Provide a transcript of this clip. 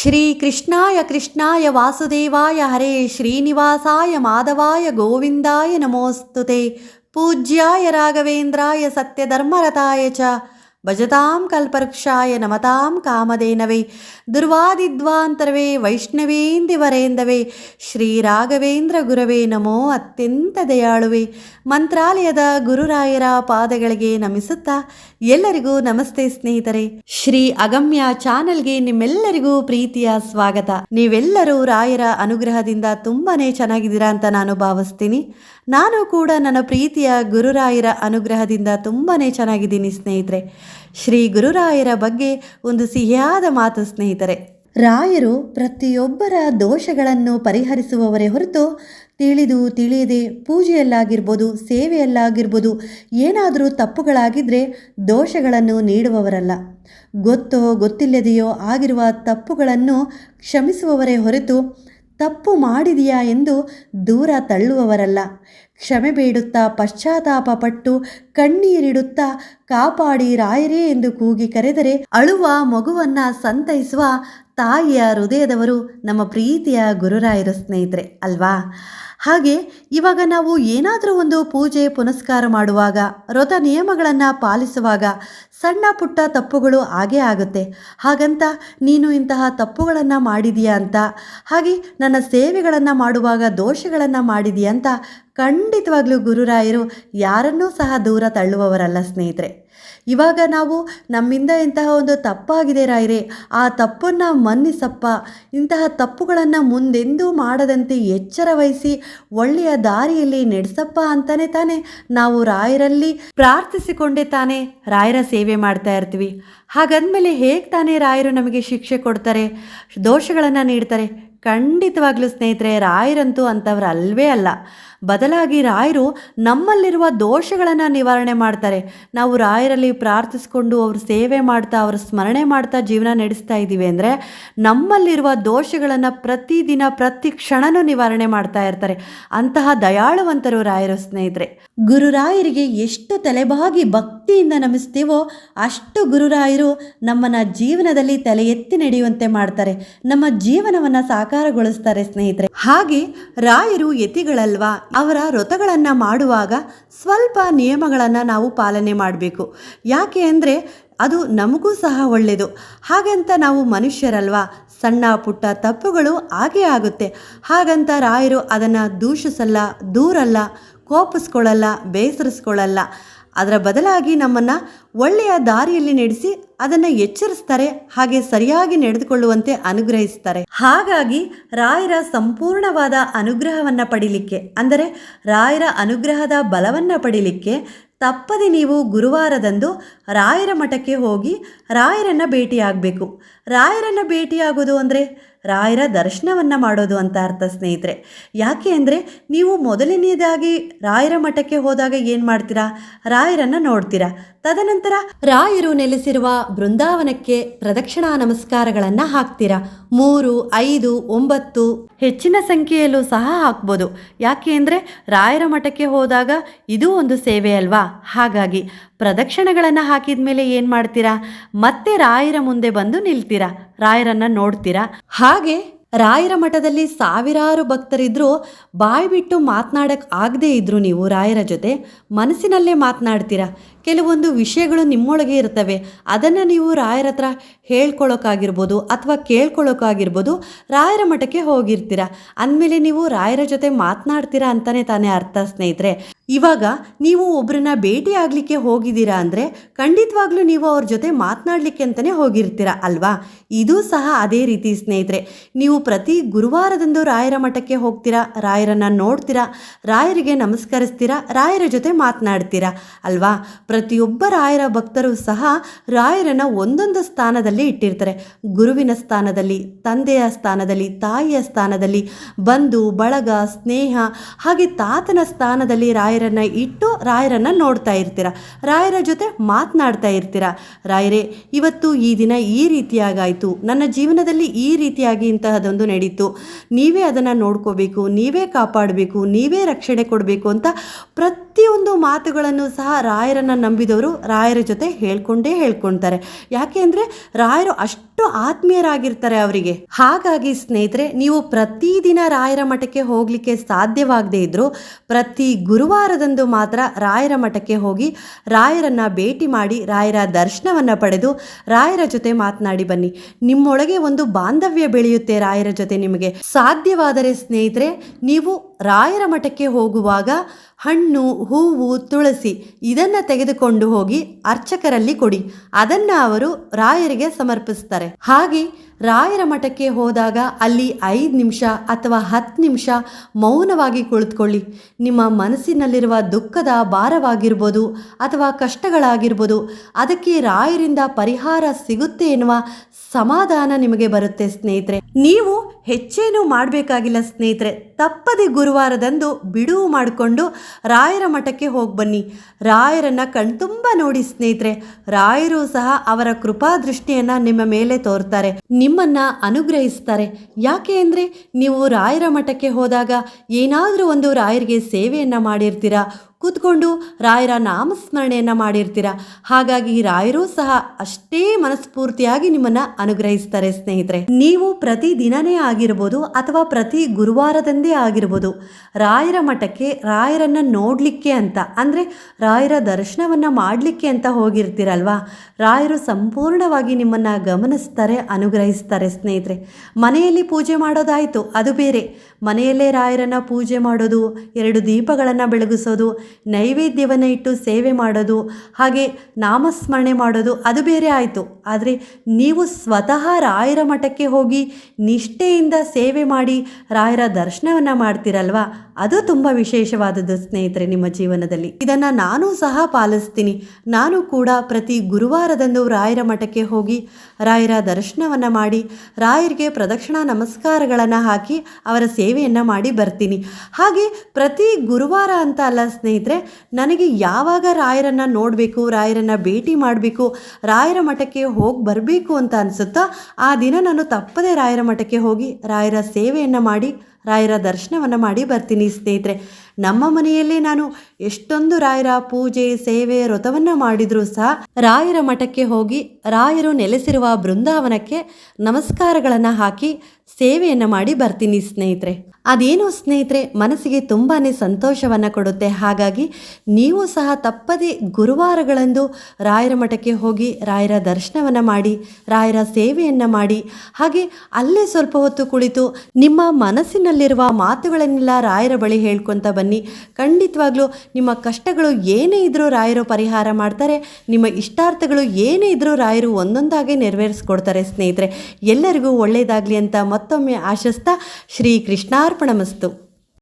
ஸ்ரீ கிருஷ்ணாய கிருஷ்ணாய வாசுதேவாய ஹரே ஸ்ரீனிவாசாய மாதவாய கோவிந்தாய நமோஸ்துதே. பூஜ்யாய ராகவேந்திராய சத்யதர்மரதாய ச ಭಜತಾಂ ಕಲ್ಪವೃಕ್ಷಾಯ ನಮತಾಂ ಕಾಮಧೇನವೇ, ದುರ್ವಾದಿದ್ವಾಂತರವೇ ವೈಷ್ಣವೇಂದಿವರೇಂದವೇ ಶ್ರೀ ರಾಘವೇಂದ್ರ ಗುರವೇ ನಮೋ ಅತ್ಯಂತ ದಯಾಳುವೆ. ಮಂತ್ರಾಲಯದ ಗುರುರಾಯರ ಪಾದಗಳಿಗೆ ನಮಿಸುತ್ತಾ ಎಲ್ಲರಿಗೂ ನಮಸ್ತೆ ಸ್ನೇಹಿತರೆ. ಶ್ರೀ ಅಗಮ್ಯ ಚಾನೆಲ್ಗೆ ನಿಮ್ಮೆಲ್ಲರಿಗೂ ಪ್ರೀತಿಯ ಸ್ವಾಗತ. ನೀವೆಲ್ಲರೂ ರಾಯರ ಅನುಗ್ರಹದಿಂದ ತುಂಬಾನೇ ಚೆನ್ನಾಗಿದ್ದೀರಾ ಅಂತ ನಾನು ಭಾವಿಸ್ತೀನಿ. ನಾನು ಕೂಡ ನನ್ನ ಪ್ರೀತಿಯ ಗುರುರಾಯರ ಅನುಗ್ರಹದಿಂದ ತುಂಬಾನೇ ಚೆನ್ನಾಗಿದ್ದೀನಿ ಸ್ನೇಹಿತರೆ. ಶ್ರೀ ಗುರುರಾಯರ ಬಗ್ಗೆ ಒಂದು ಸಿಹಿಯಾದ ಮಾತು ಸ್ನೇಹಿತರೆ. ರಾಯರು ಪ್ರತಿಯೊಬ್ಬರ ದೋಷಗಳನ್ನು ಪರಿಹರಿಸುವವರೇ ಹೊರತು ತಿಳಿದು ತಿಳಿಯದೆ ಪೂಜೆಯಲ್ಲಾಗಿರ್ಬೋದು, ಸೇವೆಯಲ್ಲಾಗಿರ್ಬೋದು, ಏನಾದರೂ ತಪ್ಪುಗಳಾಗಿದ್ದರೆ ದೋಷಗಳನ್ನು ನೀಡುವವರಲ್ಲ. ಗೊತ್ತೋ ಗೊತ್ತಿಲ್ಲದೆಯೋ ಆಗಿರುವ ತಪ್ಪುಗಳನ್ನು ಕ್ಷಮಿಸುವವರೇ ಹೊರತು ತಪ್ಪು ಮಾಡಿದೆಯಾ ಎಂದು ದೂರ ತಳ್ಳುವವರಲ್ಲ. ಕ್ಷಮೆ ಬೇಡುತ್ತಾ ಪಶ್ಚಾತ್ತಾಪ ಪಟ್ಟು ಕಣ್ಣೀರಿಡುತ್ತಾ ಕಾಪಾಡಿ ರಾಯರೇ ಎಂದು ಕೂಗಿ ಕರೆದರೆ ಅಳುವ ಮಗುವನ್ನ ಸಂತೈಸುವ ತಾಯಿಯ ಹೃದಯದವರು ನಮ್ಮ ಪ್ರೀತಿಯ ಗುರುರಾಯರು ಸ್ನೇಹಿತರೆ, ಅಲ್ವಾ? ಹಾಗೆ ಇವಾಗ ನಾವು ಏನಾದರೂ ಒಂದು ಪೂಜೆ ಪುನಸ್ಕಾರ ಮಾಡುವಾಗ, ವ್ರತ ನಿಯಮಗಳನ್ನು ಪಾಲಿಸುವಾಗ ಸಣ್ಣ ಪುಟ್ಟ ತಪ್ಪುಗಳು ಆಗೇ ಆಗುತ್ತೆ. ಹಾಗಂತ ನೀನು ಇಂತಹ ತಪ್ಪುಗಳನ್ನು ಮಾಡಿದೀಯಾ ಅಂತ, ಹಾಗೆ ನನ್ನ ಸೇವೆಗಳನ್ನು ಮಾಡುವಾಗ ದೋಷಗಳನ್ನು ಮಾಡಿದೀಯಾ ಅಂತ ಖಂಡಿತವಾಗ್ಲೂ ಗುರುರಾಯರು ಯಾರನ್ನೂ ಸಹ ದೂರ ತಳ್ಳುವವರಲ್ಲ ಸ್ನೇಹಿತರೆ. ಇವಾಗ ನಾವು ನಮ್ಮಿಂದ ಇಂತಹ ಒಂದು ತಪ್ಪಾಗಿದೆ ರಾಯ್ರೆ. ಆ ತಪ್ಪನ್ನು ಮನ್ನಿಸಪ್ಪ. ಇಂತಹ ತಪ್ಪುಗಳನ್ನು ಮುಂದೆಂದೂ ಮಾಡದಂತೆ ಎಚ್ಚರ ವಹಿಸಿ ಒಳ್ಳೆಯ ದಾರಿಯಲ್ಲಿ ನಡೆಸಪ್ಪ ಅಂತಾನೆ ತಾನೇ ನಾವು ರಾಯರಲ್ಲಿ ಪ್ರಾರ್ಥಿಸಿಕೊಂಡೇ ತಾನೆ ರಾಯರ ಸೇವೆ ಮಾಡ್ತಾ ಇರ್ತೀವಿ. ಹಾಗಂದಮೇಲೆ ಹೇಗೆ ತಾನೇ ರಾಯರು ನಮಗೆ ಶಿಕ್ಷೆ ಕೊಡ್ತಾರೆ, ದೋಷಗಳನ್ನು ನೀಡ್ತಾರೆ? ಖಂಡಿತವಾಗ್ಲೂ ಸ್ನೇಹಿತರೆ, ರಾಯರಂತೂ ಅಂಥವ್ರು ಅಲ್ವೇ ಅಲ್ಲ. ಬದಲಾಗಿ ರಾಯರು ನಮ್ಮಲ್ಲಿರುವ ದೋಷಗಳನ್ನು ನಿವಾರಣೆ ಮಾಡ್ತಾರೆ. ನಾವು ರಾಯರಲ್ಲಿ ಪ್ರಾರ್ಥಿಸ್ಕೊಂಡು ಅವ್ರ ಸೇವೆ ಮಾಡ್ತಾ, ಅವರ ಸ್ಮರಣೆ ಮಾಡ್ತಾ ಜೀವನ ನಡೆಸ್ತಾ ಇದ್ದೀವಿ ಅಂದರೆ ನಮ್ಮಲ್ಲಿರುವ ದೋಷಗಳನ್ನು ಪ್ರತಿದಿನ, ಪ್ರತಿ ಕ್ಷಣನೂ ನಿವಾರಣೆ ಮಾಡ್ತಾ ಇರ್ತಾರೆ. ಅಂತಹ ದಯಾಳುವಂತರು ರಾಯರು ಸ್ನೇಹಿತರೆ. ಗುರುರಾಯರಿಗೆ ಎಷ್ಟು ತಲೆಬಾಗಿ ಭಕ್ತಿಯಿಂದ ನಮಿಸ್ತೀವೋ ಅಷ್ಟು ಗುರುರಾಯರು ನಮ್ಮನ್ನ ಜೀವನದಲ್ಲಿ ತಲೆ ಎತ್ತಿ ನಡೆಯುವಂತೆ ಮಾಡ್ತಾರೆ. ನಮ್ಮ ಜೀವನವನ್ನು ಸಾಕಾರಗೊಳಿಸ್ತಾರೆ ಸ್ನೇಹಿತರೆ. ಹಾಗೆ ರಾಯರು ಯತಿಗಳಲ್ವಾ? ಅವರ ವ್ರತಗಳನ್ನು ಮಾಡುವಾಗ ಸ್ವಲ್ಪ ನಿಯಮಗಳನ್ನು ನಾವು ಪಾಲನೆ ಮಾಡಬೇಕು. ಯಾಕೆ ಅಂದರೆ ಅದು ನಮಗೂ ಸಹ ಒಳ್ಳೆಯದು ಹಾಗಂತ ನಾವು ಮನುಷ್ಯರಲ್ವಾ? ಸಣ್ಣ ಪುಟ್ಟ ತಪ್ಪುಗಳು ಆಗೇ ಆಗುತ್ತೆ. ಹಾಗಂತ ರಾಯರು ಅದನ್ನು ದೂಷಿಸಲ್ಲ, ದೂರಲ್ಲ, ಕೋಪಿಸ್ಕೊಳ್ಳಲ್ಲ, ಬೇಸರಿಸ್ಕೊಳ್ಳಲ್ಲ. ಅದರ ಬದಲಾಗಿ ನಮ್ಮನ್ನು ಒಳ್ಳೆಯ ದಾರಿಯಲ್ಲಿ ನಡೆಸಿ ಅದನ್ನು ಎಚ್ಚರಿಸ್ತಾರೆ, ಹಾಗೆ ಸರಿಯಾಗಿ ನಡೆದುಕೊಳ್ಳುವಂತೆ ಅನುಗ್ರಹಿಸ್ತಾರೆ. ಹಾಗಾಗಿ ರಾಯರ ಸಂಪೂರ್ಣವಾದ ಅನುಗ್ರಹವನ್ನು ಪಡಿಲಿಕ್ಕೆ, ಅಂದರೆ ರಾಯರ ಅನುಗ್ರಹದ ಬಲವನ್ನು ಪಡಿಲಿಕ್ಕೆ ತಪ್ಪದೆ ನೀವು ಗುರುವಾರದಂದು ರಾಯರ ಮಠಕ್ಕೆ ಹೋಗಿ ರಾಯರನ್ನು ಭೇಟಿಯಾಗಬೇಕು. ರಾಯರನ್ನು ಭೇಟಿಯಾಗೋದು ಅಂದರೆ ರಾಯರ ದರ್ಶನವನ್ನು ಮಾಡೋದು ಅಂತ ಅರ್ಥ, ಸ್ನೇಹಿತರೆ. ಯಾಕೆ ಅಂದರೆ ನೀವು ಮೊದಲನೆಯದಾಗಿ ರಾಯರ ಮಠಕ್ಕೆ ಹೋದಾಗ ಏನು ಮಾಡ್ತೀರಾ? ರಾಯರನ್ನು ನೋಡ್ತೀರಾ. ತದನಂತರ ರಾಯರು ನೆಲೆಸಿರುವ ಬೃಂದಾವನಕ್ಕೆ ಪ್ರದಕ್ಷಿಣಾ ನಮಸ್ಕಾರಗಳನ್ನು ಹಾಕ್ತೀರಾ. ಮೂರು, ಐದು, ಒಂಬತ್ತು ಹೆಚ್ಚಿನ ಸಂಖ್ಯೆಯಲ್ಲೂ ಸಹ ಹಾಕ್ಬೋದು. ಯಾಕೆ ಅಂದರೆ ರಾಯರ ಮಠಕ್ಕೆ ಹೋದಾಗ ಇದು ಒಂದು ಸೇವೆ ಅಲ್ವಾ? ಹಾಗಾಗಿ ಪ್ರದಕ್ಷಿಣೆಗಳನ್ನು ಹಾಕಿದ ಮೇಲೆ ಏನು ಮಾಡ್ತೀರಾ? ಮತ್ತೆ ರಾಯರ ಮುಂದೆ ಬಂದು ನಿಲ್ತೀರಾ. ರಾಯರನ್ನು ನೋಡ್ತೀರಾ. ಹಾಗೆ ರಾಯರ ಮಠದಲ್ಲಿ ಸಾವಿರಾರು ಭಕ್ತರಿದ್ದರೂ ಬಾಯಿ ಬಿಟ್ಟು ಮಾತನಾಡಕ್ಕೆ ಆಗದೇ ಇದ್ರು ನೀವು ರಾಯರ ಜೊತೆ. ಮನಸ್ಸಿನಲ್ಲೇ ಮಾತನಾಡ್ತೀರಾ? ಕೆಲವೊಂದು ವಿಷಯಗಳು ನಿಮ್ಮೊಳಗೆ ಇರ್ತವೆ. ಅದನ್ನು ನೀವು ರಾಯರ ಹತ್ರ ಹೇಳ್ಕೊಳ್ಳೋಕ್ಕಾಗಿರ್ಬೋದು ಅಥವಾ ಕೇಳ್ಕೊಳ್ಳೋಕ್ಕಾಗಿರ್ಬೋದು ರಾಯರ ಮಠಕ್ಕೆ ಹೋಗಿರ್ತೀರ. ಅಂದಮೇಲೆ ನೀವು ರಾಯರ ಜೊತೆ ಮಾತನಾಡ್ತೀರಾ ಅಂತಲೇ ತಾನೇ ಅರ್ಥ ಸ್ನೇಹಿತರೆ. ಇವಾಗ ನೀವು ಒಬ್ಬರನ್ನ ಭೇಟಿ ಆಗಲಿಕ್ಕೆ ಹೋಗಿದ್ದೀರಾ ಅಂದರೆ ಖಂಡಿತವಾಗ್ಲೂ ನೀವು ಅವ್ರ ಜೊತೆ ಮಾತನಾಡಲಿಕ್ಕೆ ಅಂತಲೇ ಹೋಗಿರ್ತೀರ ಅಲ್ವಾ? ಇದು ಸಹ ಅದೇ ರೀತಿ ಸ್ನೇಹಿತರೆ. ನೀವು ಪ್ರತಿ ಗುರುವಾರದಂದು ರಾಯರ ಮಠಕ್ಕೆ ಹೋಗ್ತೀರಾ, ರಾಯರನ್ನು ನೋಡ್ತೀರಾ, ರಾಯರಿಗೆ ನಮಸ್ಕರಿಸ್ತೀರಾ, ರಾಯರ ಜೊತೆ ಮಾತನಾಡ್ತೀರಾ ಅಲ್ವಾ? ಪ್ರತಿಯೊಬ್ಬ ರಾಯರ ಭಕ್ತರು ಸಹ ರಾಯರನ್ನು ಒಂದೊಂದು ಸ್ಥಾನದಲ್ಲಿ ಇಟ್ಟಿರ್ತಾರೆ. ಗುರುವಿನ ಸ್ಥಾನದಲ್ಲಿ, ತಂದೆಯ ಸ್ಥಾನದಲ್ಲಿ, ತಾಯಿಯ ಸ್ಥಾನದಲ್ಲಿ, ಬಂಧು, ಬಳಗ, ಸ್ನೇಹ, ಹಾಗೆ ತಾತನ ಸ್ಥಾನದಲ್ಲಿ ರಾಯರನ್ನು ಇಟ್ಟು ರಾಯರನ್ನು ನೋಡ್ತಾ ಇರ್ತೀರ. ರಾಯರ ಜೊತೆ ಮಾತನಾಡ್ತಾ ಇರ್ತೀರ. ರಾಯರೇ, ಇವತ್ತು ಈ ದಿನ ಈ ರೀತಿಯಾಗಾಯಿತು. ನನ್ನ ಜೀವನದಲ್ಲಿ ಈ ರೀತಿಯಾಗಿ ಇಂತಹದೊಂದು ನಡೀತು. ನೀವೇ ಅದನ್ನು ನೋಡ್ಕೋಬೇಕು, ನೀವೇ ಕಾಪಾಡಬೇಕು, ನೀವೇ ರಕ್ಷಣೆ ಕೊಡಬೇಕು ಅಂತ ಪ್ರತಿಯೊಂದು ಮಾತುಗಳನ್ನು ಸಹ ರಾಯರನ್ನು ನಂಬಿದವರು ರಾಯರ ಜೊತೆ ಹೇಳ್ಕೊಂಡೇ ಹೇಳ್ಕೊಳ್ತಾರೆ ಯಾಕೆ ಅಂದರೆ ರಾಯರು ಅಷ್ಟು ಆತ್ಮೀಯರಾಗಿರ್ತಾರೆ ಅವರಿಗೆ. ಹಾಗಾಗಿ ಸ್ನೇಹಿತರೆ, ನೀವು ಪ್ರತಿದಿನ ರಾಯರ ಮಠಕ್ಕೆ ಹೋಗಲಿಕ್ಕೆ ಸಾಧ್ಯವಾಗದೇ ಇದ್ದರೂ ಪ್ರತಿ ಗುರುವಾರದಂದು ಮಾತ್ರ ರಾಯರ ಮಠಕ್ಕೆ ಹೋಗಿ ರಾಯರನ್ನ ಭೇಟಿ ಮಾಡಿ ರಾಯರ ದರ್ಶನವನ್ನ ಪಡೆದು ರಾಯರ ಜೊತೆ ಮಾತನಾಡಿ ಬನ್ನಿ. ನಿಮ್ಮೊಳಗೆ ಒಂದು ಬಾಂಧವ್ಯ ಬೆಳೆಯುತ್ತೆ ರಾಯರ ಜೊತೆ ನಿಮಗೆ. ಸಾಧ್ಯವಾದರೆ ಸ್ನೇಹಿತರೆ, ನೀವು ರಾಯರ ಮಠಕ್ಕೆ ಹೋಗುವಾಗ ಹಣ್ಣು, ಹೂವು, ತುಳಸಿ ಇದನ್ನು ತೆಗೆದುಕೊಂಡು ಹೋಗಿ ಅರ್ಚಕರಲ್ಲಿ ಕೊಡಿ. ಅದನ್ನು ಅವರು ರಾಯರಿಗೆ ಸಮರ್ಪಿಸ್ತಾರೆ. ಹಾಗೆ ರಾಯರ ಮಠಕ್ಕೆ ಹೋದಾಗ ಅಲ್ಲಿ ಐದು ನಿಮಿಷ ಅಥವಾ ಹತ್ತು ನಿಮಿಷ ಮೌನವಾಗಿ ಕುಳಿತುಕೊಳ್ಳಿ. ನಿಮ್ಮ ಮನಸ್ಸಿನಲ್ಲಿರುವ ದುಃಖದ ಭಾರವಾಗಿರ್ಬೋದು ಅಥವಾ ಕಷ್ಟಗಳಾಗಿರ್ಬೋದು, ಅದಕ್ಕೆ ರಾಯರಿಂದ ಪರಿಹಾರ ಸಿಗುತ್ತೆ ಎನ್ನುವ ಸಮಾಧಾನ ನಿಮಗೆ ಬರುತ್ತೆ ಸ್ನೇಹಿತರೆ. ನೀವು ಹೆಚ್ಚೇನು ಮಾಡಬೇಕಾಗಿಲ್ಲ ಸ್ನೇಹಿತರೆ. ತಪ್ಪದೆ ಗುರುವಾರದಂದು ಬಿಡುವು ಮಾಡಿಕೊಂಡು ರಾಯರ ಮಠಕ್ಕೆ ಹೋಗಿ ಬನ್ನಿ. ರಾಯರನ್ನು ಕಣ್ತುಂಬ ನೋಡಿ ಸ್ನೇಹಿತರೆ, ರಾಯರು ಸಹ ಅವರ ಕೃಪಾ ದೃಷ್ಟಿಯನ್ನ ನಿಮ್ಮ ಮೇಲೆ ತೋರ್ತಾರೆ, ನಿಮ್ಮನ್ನ ಅನುಗ್ರಹಿಸ್ತಾರೆ. ಯಾಕೆ ಅಂದರೆ ನೀವು ರಾಯರ ಮಠಕ್ಕೆ ಹೋದಾಗ ಏನಾದರೂ ಒಂದು ರಾಯರಿಗೆ ಸೇವೆಯನ್ನು ಮಾಡಿರ್ತೀರಾ ಕೂತ್ಕೊಂಡು ರಾಯರ ನಾಮಸ್ಮರಣೆಯನ್ನು ಮಾಡಿರ್ತೀರ? ಹಾಗಾಗಿ ರಾಯರು ಸಹ ಅಷ್ಟೇ ಮನಸ್ಫೂರ್ತಿಯಾಗಿ ನಿಮ್ಮನ್ನ ಅನುಗ್ರಹಿಸ್ತಾರೆ ಸ್ನೇಹಿತರೆ. ನೀವು ಪ್ರತಿ ದಿನನೇ ಆಗಿರ್ಬೋದು ಅಥವಾ ಪ್ರತಿ ಗುರುವಾರದಂದೇ ಆಗಿರ್ಬೋದು, ರಾಯರ ಮಠಕ್ಕೆ ರಾಯರನ್ನ ನೋಡಲಿಕ್ಕೆ ಅಂತ, ಅಂದರೆ ರಾಯರ ದರ್ಶನವನ್ನು ಮಾಡಲಿಕ್ಕೆ ಅಂತ ಹೋಗಿರ್ತೀರಲ್ವಾ? ರಾಯರು ಸಂಪೂರ್ಣವಾಗಿ ನಿಮ್ಮನ್ನು ಗಮನಿಸ್ತಾರೆ, ಅನುಗ್ರಹಿಸ್ತಾರೆ ಸ್ನೇಹಿತರೆ. ಮನೆಯಲ್ಲಿ ಪೂಜೆ ಮಾಡೋದಾಯಿತು, ಅದು ಬೇರೆ. ಮನೆಯಲ್ಲೇ ರಾಯರನ್ನು ಪೂಜೆ ಮಾಡೋದು, ಎರಡು ದೀಪಗಳನ್ನು ಬೆಳಗಿಸೋದು, ನೈವೇದ್ಯವನ್ನು ಇಟ್ಟು ಸೇವೆ ಮಾಡೋದು, ಹಾಗೆ ನಾಮಸ್ಮರಣೆ ಮಾಡೋದು, ಅದು ಬೇರೆ ಆಯಿತು. ಆದರೆ ನೀವು ಸ್ವತಃ ರಾಯರ ಮಠಕ್ಕೆ ಹೋಗಿ ನಿಷ್ಠೆಯಿಂದ ಸೇವೆ ಮಾಡಿ ರಾಯರ ದರ್ಶನವನ್ನು ಮಾಡ್ತೀರಲ್ವಾ? ಅದು ತುಂಬ ವಿಶೇಷವಾದದ್ದು ಸ್ನೇಹಿತರೆ ನಿಮ್ಮ ಜೀವನದಲ್ಲಿ. ಇದನ್ನು ನಾನು ಸಹ ಪಾಲಿಸ್ತೀನಿ. ನಾನು ಕೂಡ ಪ್ರತಿ ಗುರುವಾರದಂದು ರಾಯರ ಮಠಕ್ಕೆ ಹೋಗಿ ರಾಯರ ದರ್ಶನವನ್ನು ಮಾಡಿ, ರಾಯರಿಗೆ ಪ್ರದಕ್ಷಿಣಾ ನಮಸ್ಕಾರಗಳನ್ನು ಹಾಕಿ ಅವರ ಸೇವೆಯನ್ನು ಮಾಡಿ ಬರ್ತೀನಿ. ಹಾಗೆ ಪ್ರತಿ ಗುರುವಾರ ಅಂತ ಅಲ್ಲ ಸ್ನೇಹಿತರೆ, ನನಗೆ ಯಾವಾಗ ರಾಯರನ್ನು ನೋಡಬೇಕು, ರಾಯರನ್ನು ಭೇಟಿ ಮಾಡಬೇಕು, ರಾಯರ ಮಠಕ್ಕೆ ಹೋಗಿ ಬರಬೇಕು ಅಂತ ಅನಿಸುತ್ತಾ, ಆ ದಿನ ನಾನು ತಪ್ಪದೇ ರಾಯರ ಮಠಕ್ಕೆ ಹೋಗಿ ರಾಯರ ಸೇವೆಯನ್ನು ಮಾಡಿ, ರಾಯರ ದರ್ಶನವನ್ನು ಮಾಡಿ ಬರ್ತೀನಿ ಸ್ನೇಹಿತರೆ. ನಮ್ಮ ಮನೆಯಲ್ಲೇ ನಾನು ಎಷ್ಟೊಂದು ರಾಯರ ಪೂಜೆ, ಸೇವೆ, ವ್ರತವನ್ನು ಮಾಡಿದರೂ ಸಹ ರಾಯರ ಮಠಕ್ಕೆ ಹೋಗಿ ರಾಯರು ನೆಲೆಸಿರುವ ಬೃಂದಾವನಕ್ಕೆ ನಮಸ್ಕಾರಗಳನ್ನು ಹಾಕಿ ಸೇವೆಯನ್ನು ಮಾಡಿ ಬರ್ತೀನಿ ಸ್ನೇಹಿತರೆ. ಅದೇನೋ ಸ್ನೇಹಿತರೆ, ಮನಸ್ಸಿಗೆ ತುಂಬಾ ಸಂತೋಷವನ್ನು ಕೊಡುತ್ತೆ. ಹಾಗಾಗಿ ನೀವು ಸಹ ತಪ್ಪದೆ ಗುರುವಾರಗಳಂದು ರಾಯರ ಮಠಕ್ಕೆ ಹೋಗಿ ರಾಯರ ದರ್ಶನವನ್ನು ಮಾಡಿ, ರಾಯರ ಸೇವೆಯನ್ನು ಮಾಡಿ, ಹಾಗೆ ಅಲ್ಲೇ ಸ್ವಲ್ಪ ಹೊತ್ತು ಕುಳಿತು ನಿಮ್ಮ ಮನಸ್ಸಿನಲ್ಲಿರುವ ಮಾತುಗಳನ್ನೆಲ್ಲ ರಾಯರ ಬಳಿ ಹೇಳ್ಕೊತ ಬನ್ನಿ. ಖಂಡಿತವಾಗ್ಲೂ ನಿಮ್ಮ ಕಷ್ಟಗಳು ಏನೇ ಇದ್ರೂ ರಾಯರು ಪರಿಹಾರ ಮಾಡ್ತಾರೆ. ನಿಮ್ಮ ಇಷ್ಟಾರ್ಥಗಳು ಏನೇ ಇದ್ರೂ ರಾಯರು ಒಂದೊಂದಾಗೆ ನೆರವೇರಿಸ್ಕೊಡ್ತಾರೆ ಸ್ನೇಹಿತರೆ. ಎಲ್ಲರಿಗೂ ಒಳ್ಳೆಯದಾಗಲಿ ಅಂತ ಮತ್ತೊಮ್ಮೆ ಆಶಿಸ್ತಾ ಶ್ರೀ ಕೃಷ್ಣಾರ್ಪಣಮಸ್ತು.